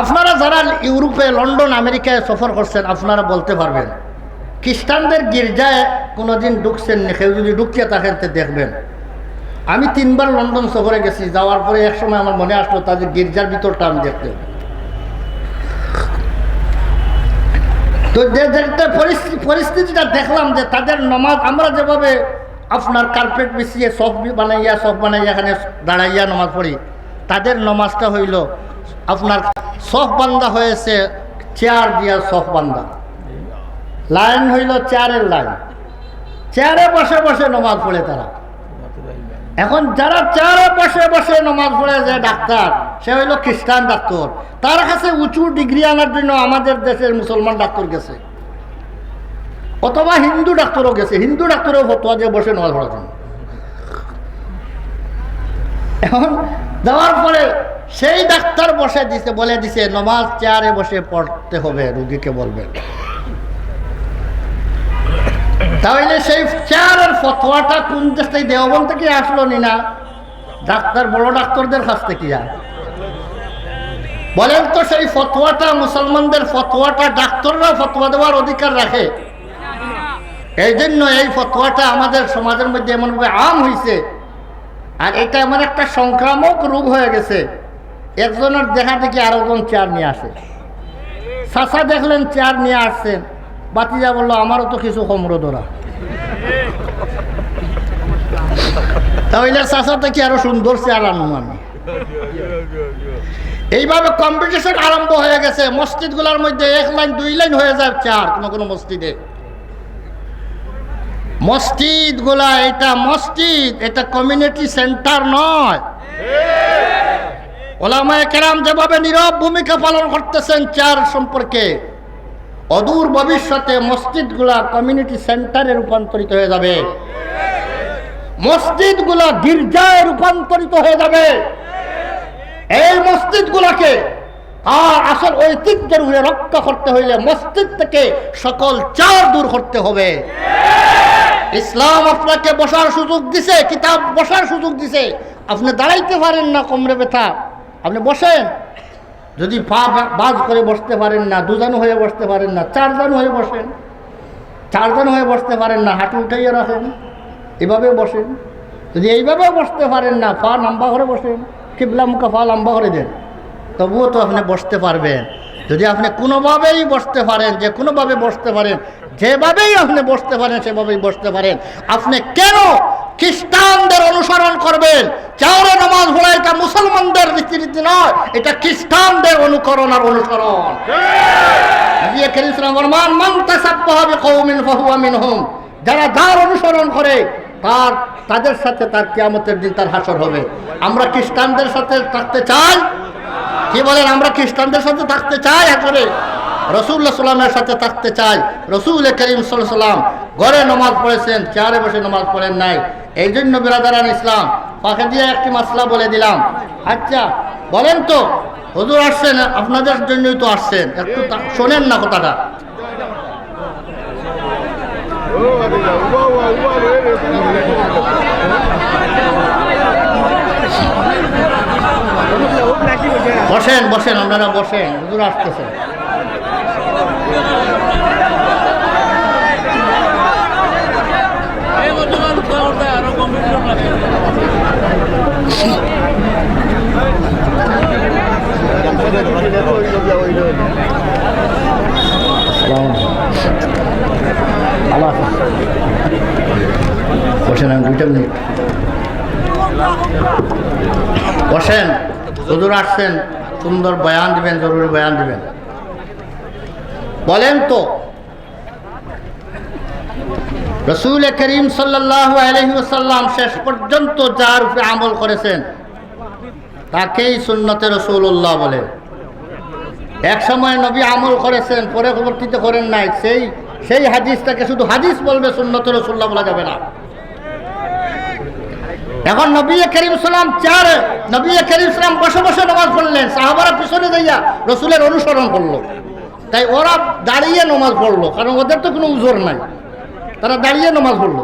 আপনারা যারা ইউরোপে, লন্ডন, আমেরিকায় সফর করছেন, আপনারা বলতে পারবেন, খ্রিস্টানদের গির্জায় কোনোদিন ঢুকছেন কেউ যদি ঢুকিয়ে থাকেন তো দেখবেন। আমি তিনবার লন্ডন সফরে গেছি, যাওয়ার পরে এক সময় আমার মনে আসলো, তাদের গির্জার ভিতরটা আমি দেখতে। তো যে পরিস্থিতি পরিস্থিতিটা দেখলাম যে তাদের নমাজ, আমরা যেভাবে আপনার কার্পেট বিছিয়ে সব বানাইয়া সব বানাইয়া, এখানে দাঁড়াইয়া নমাজ পড়ি, তাদের নমাজটা হইল আপনার সফ বান্দা হয়েছে, চেয়ার দিয়া সফ বান্দা। লাইন হইল চেয়ারের লাইন। চেয়ারে বসে বসে নমাজ পড়ে তারা। এখন যারা চেয়ারে বসে বসে নমাজ পড়ে, যে ডাক্তার, সে হইল খ্রিস্টান ডাক্তার। তার কাছে উঁচু ডিগ্রি আনার জন্য আমাদের দেশের মুসলমান ডাক্তার গেছে। অথবা হিন্দু ডাক্তারও গেছে। হিন্দু ডাক্তারও ফতোয়া দিয়ে বসে নমাজ পড়ার জন্য। এখন দেওয়ার পরে সেই ডাক্তার বসে দিছে, বলে দিছে, নমাজ চেয়ারে বসে পড়তে হবে, রুগীকে বলবেন। তাহলে সেই চেয়ারের ফতোয়াটা কোন দেশ থেকে দেওবন থেকে আসলো নি না? ডাক্তার, বড় ডাক্তারদের কাছ থেকে। যা বলেন তো সেই ফতোয়াটা, মুসলমানদের ফতোয়াটা, ডাক্তাররা ফতোয়া দেওয়ার অধিকার রাখে। এই জন্য এই ফতোয়াটা আমাদের সমাজের মধ্যে এমনভাবে আম হয়েছে আর এটা এমন একটা সংক্রামক রোগ হয়ে গেছে, একজনের দেখা দেখি আরও জন চেয়ার নিয়ে আসে। চাষা দেখলেন চেয়ার নিয়ে আসছেন, বাতিজা বলল, আমারও তো কিছু কমরো ধরা তাহলে চাষা থেকে আরও সুন্দর চেয়ার আমি? এইভাবে কম্পিটিশন আরম্ভ হয়ে গেছে, মসজিদগুলোর মধ্যে এক লাইন, দুই লাইন হয়ে যায় চার কোনো কোনো মসজিদে। মসজিদগুলা, এটা মসজিদ, এটা কমিউনিটি সেন্টার নয়। ওলামায় কেরাম যেভাবে নীরব ভূমিকা পালন করতেছেন চার সম্পর্কে, অদূর ভবিষ্যতে মসজিদগুলা কমিউনিটি সেন্টারে রূপান্তরিত হয়ে যাবে। মসজিদগুলা গির্জায় রূপান্তরিত হয়ে যাবে। এই মসজিদগুলাকে আর আসল ঐতিহ্যের রক্ষা করতে হইলে মসজিদ থেকে সকল চার দূর করতে হবে। ইসলাম আপনাকে বসার সুযোগ দিছে, কিতাব বসার সুযোগ দিছে। আপনি দাঁড়াইতে পারেন না, কমরে ব্যথা। আপনি বসেন। যদি পা বাজ করে বসতে পারেন না, দুজন হয়ে বসতে পারেন না, চারজন হয়ে বসেন। চারজন হয়ে বসতে পারেন না, হাঁটু উঠাইয়ে রাখেন। এভাবে বসেন। যদি এইভাবেও বসতে পারেন না, পা লম্বা করে বসেন, কিবলা মুখা পা লম্বা করে দেন। তবুও তো আপনি বসতে পারবেন। যদি আপনি কোনোভাবেই বসতে পারেন, যে কোনোভাবে বসতে পারেন যেভাবেই আপনি বসতে পারেন সেভাবেই বসতে পারেন। আপনি কেন খ্রিস্টানদের অনুসরণ করবেন? চাওরে নামাজ পড়া এটা মুসলমানদের রীতিনীতি নয় এটা খ্রিস্টানদের অনুকরণ আর অনুসরণ। যারা যার অনুসরণ করে তার তাদের সাথে তার কিয়ামতের দিন তার হাসর হবে। আমরা খ্রিস্টানদের সাথে থাকতে চাই? কি বলেন আমরা খ্রিস্টানদের সাথে থাকতে চাই আসলে রসুল্লাহ সাল্লামের সাথে থাকতে চাই। রসুল করিম সাল্লাম ঘরে নমাজ পড়েছেন চেয়ারে বসে নমাজ পড়েন নাই। এই জন্য বিরাদারান ইসলাম পাখে দিয়ে একটি মাসলা বলে দিলাম। আচ্ছা বলেন তো, হুজুর আসছেন, আপনাদের জন্যই তো আসছেন। একটু শোনেন না কথাটা। বসেন বসেন আপনারা বসেন হুজুর হাফেজ। বসেন আমি দুইটা মিনিট বসেন হুজুর আসছেন, সুন্দর বয়ান দিবেন, জরুরি বয়ান দিবেন। বলেন তো, রসুল করিম আলহিসাল্লাম শেষ পর্যন্ত যার উপরে আমল করেছেন, তাকেই সুন্নতে রসুল্লাহ বলে। এক সময় নবী আমল করেছেন, পরে পরবর্তীতে করেন নাই, সেই সেই হাদিসটাকে শুধু হাদিস বলবে, সুন্নতে রসুল্লাহ বলা যাবে না। এখন নবী করিম সালাম চার, নবী করিম সালাম বসে বসে নামাজ পড়লেন। সাহাবারা পিছনে যাইয়া রসুলের অনুসরণ করল। তাই ওরা দাঁড়িয়ে নামাজ পড়ল, কারণ ওদের তো কোনো উজোর নাই। তারা দাঁড়িয়ে নামাজ পড়ল।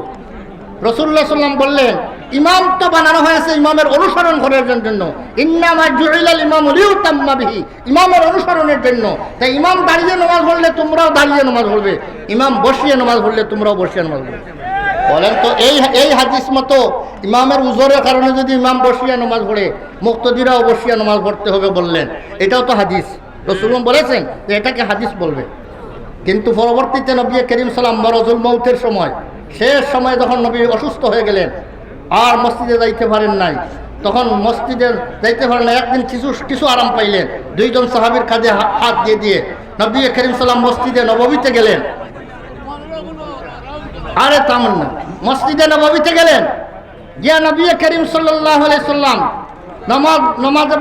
রসুল্লাহ সাল্লাম বললেন, ইমাম তো বানানো হয়েছে ইমামের অনুসরণ করার জন্য। ইন্নামা জুইলাল ইমাম লিউতাম্মা বিহি। ইমামের অনুসরণের জন্য। তাই ইমাম দাঁড়িয়ে নামাজ পড়লে তোমরাও দাঁড়িয়ে নামাজ পড়বে। ইমাম বসিয়ে নামাজ পড়লে তোমরাও বসিয়ে নামাজ পড়বে। বলেন তো, এই এই হাদিস মতো ইমামের উজরের কারণে যদি ইমাম বসিয়া নামাজ পড়ে মুক্তদিরাও বসিয়া নামাজ পড়তে হবে বললেন। এটাও তো হাদিস। রসুলম বলেছেন যে এটাকে হাদিস বলবে। কিন্তু পরবর্তীতে নবী করিম সালাম মরজুল মৌতের সময়, শেষ সময় যখন নবী অসুস্থ হয়ে গেলেন, আর মসজিদে যাইতে পারেন নাই, তখন মসজিদে যাইতে পারেন না একদিন কিছু কিছু আরাম পাইলেন। দুইজন সাহাবির কাজে হাত দিয়ে দিয়ে নবী করিম সালাম মসজিদে নবমীতে গেলেন। আরে তেমন না মসজিদে নবমীতে গেলেন? গিয়া নবী করিম সাল্লাহ সাল্লাম নামাজ নামাজে